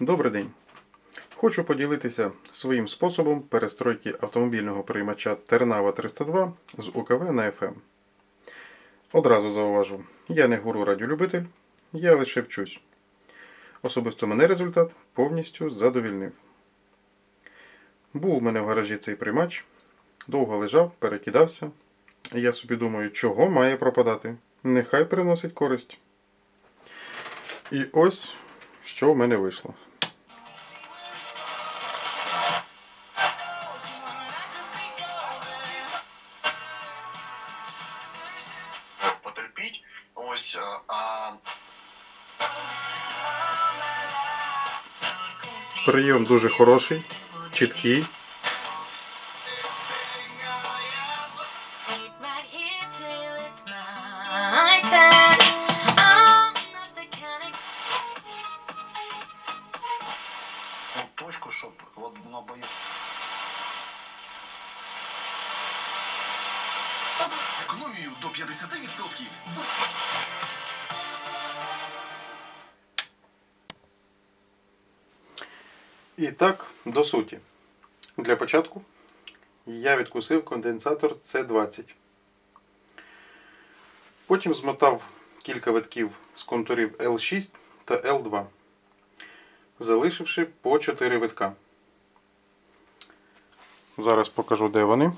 Добрий день. Хочу поділитися своїм способом перестройки автомобільного приймача Тернава 302 з УКВ на FM. Одразу зауважу, я не гуру радіолюбитель, я лише вчусь. Особисто мене результат повністю задовільнив. Був у мене в гаражі цей приймач, довго лежав, перекидався. Я собі думаю, чого має пропадати? Нехай приносить користь. І ось що в мене вийшло. Ось а, Прийом дуже хороший, чіткий. ну, точку, щоб от воно боє. Економію до 50%. І так, до суті. Для початку я відкусив конденсатор C20. Потім змотав кілька витків з контурів L6 та L2, залишивши по 4 витка. Зараз покажу, де вони.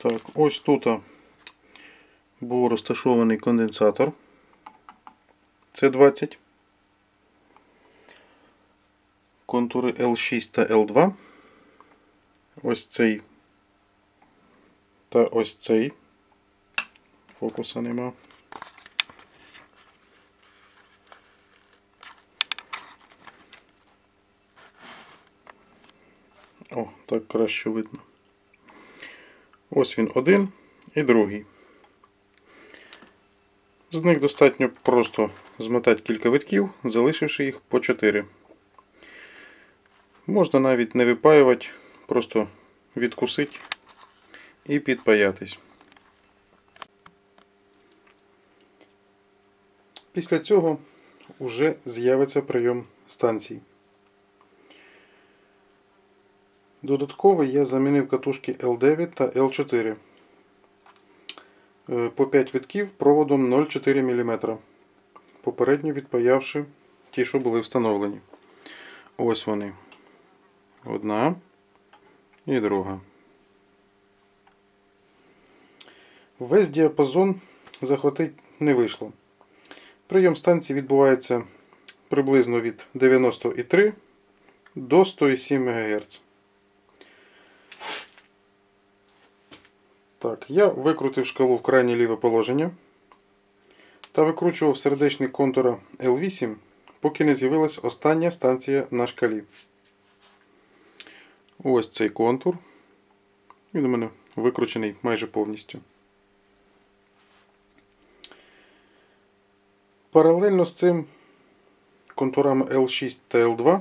Так, ось тут був розташований конденсатор. Це 20. Контури L6 та L2. Ось цей та ось цей. Фокуса нема. О, так краще видно. Ось він один і другий. З них достатньо просто змотати кілька витків, залишивши їх по 4. Можна навіть не випаювати, просто відкусити і підпаятись. Після цього вже з'явиться прийом станцій. Додатково я замінив катушки L9 та L4 Е, по 5 витків проводом 0,4 мм, попередньо відпаявши ті, що були встановлені. Ось вони. Одна і друга. Весь діапазон захватити не вийшло. Прийом станції відбувається приблизно від 93 до 107 МГц. Так, я викрутив шкалу в крайнє ліве положення та викручував сердечник контура L8, поки не з'явилась остання станція на шкалі. Ось цей контур. Він у мене викручений майже повністю. Паралельно з цим контурами L6 та L2.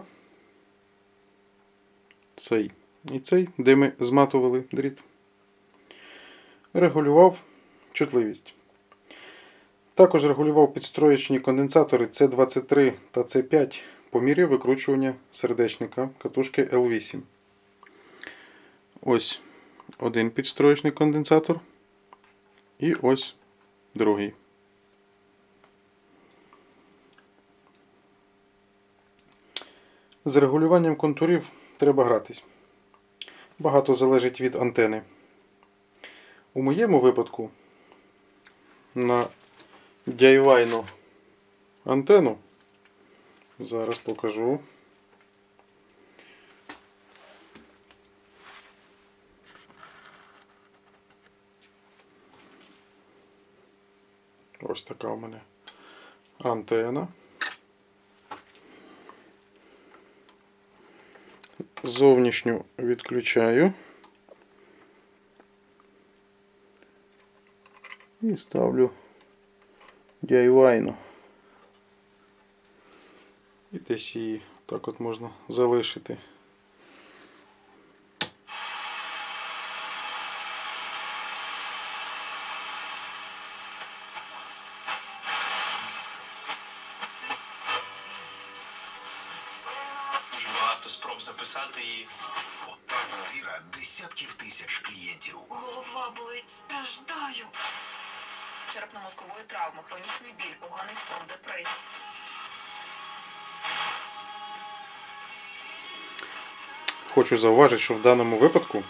Цей і цей, де ми зматували дріт регулював чутливість. Також регулював підстроєчні конденсатори C23 та C5 по мірі викручування сердечника катушки L8. Ось один підстроєчний конденсатор. І ось другий. З регулюванням контурів треба гратись. Багато залежить від антени. У моєму випадку на дяйвайну антенну зараз покажу. Ось така у мене антена. Зовнішню відключаю. І ставлю DIY. І десь її так от можна залишити. Дуже багато Спроб записати її. Пані Віра, десятків тисяч клієнтів. Голова болить, страждаю. Черепно-мозкової травми, хронічний біль, поганий сон, депресія. Хочу зауважити, що в даному випадку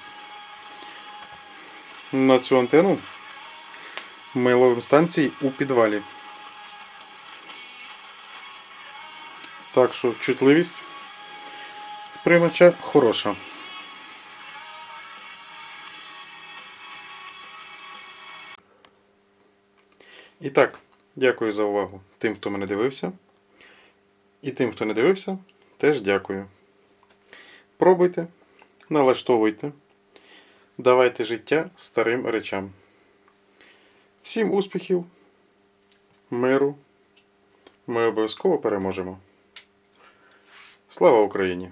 на цю антенну ми ловимо станції у підвалі. Так що чутливість приймача хороша. І так, дякую за увагу тим, хто мене дивився. І тим, хто не дивився, теж дякую. Пробуйте, налаштовуйте, давайте життя старим речам. Всім успіхів, миру. Ми обов'язково переможемо. Слава Україні!